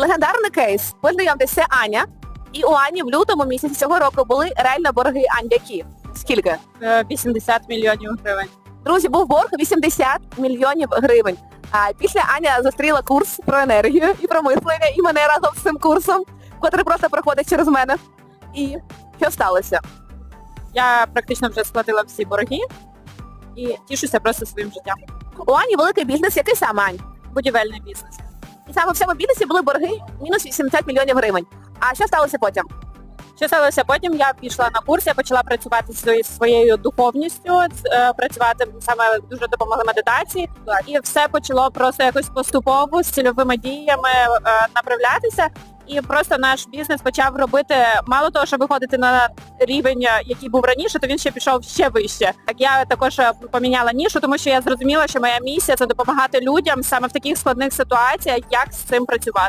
Легендарний кейс. Познайомтесь, це Аня. І у Ані в лютому місяці цього року були реально борги Ань, які? Скільки? Е, 80 мільйонів гривень. Друзі, був борг 80 мільйонів гривень. А після Аня зустріла курс про енергію і про мислення, і мене разом з цим курсом, котрий просто проходить через мене. І що сталося? Я практично вже сплатила всі борги і тішуся просто своїм життям. У Ані великий бізнес, який саме Ань? Будівельний бізнес. Саме в цьому бізнесі були борги мінус 80 мільйонів гривень. А що сталося потім? Що сталося потім? Я пішла на курс, я почала працювати зі своєю духовністю, е, працювати саме дуже допомогли медитації. І все почало просто якось поступово з цільовими діями е, направлятися. І просто наш бізнес почав робити, мало того, що виходити на рівень, е, який був раніше, то він ще пішов ще вище. Так я також е, поміняла нішу, тому що я зрозуміла, що моя місія це допомагати людям саме в таких складних ситуаціях, як з цим працювати.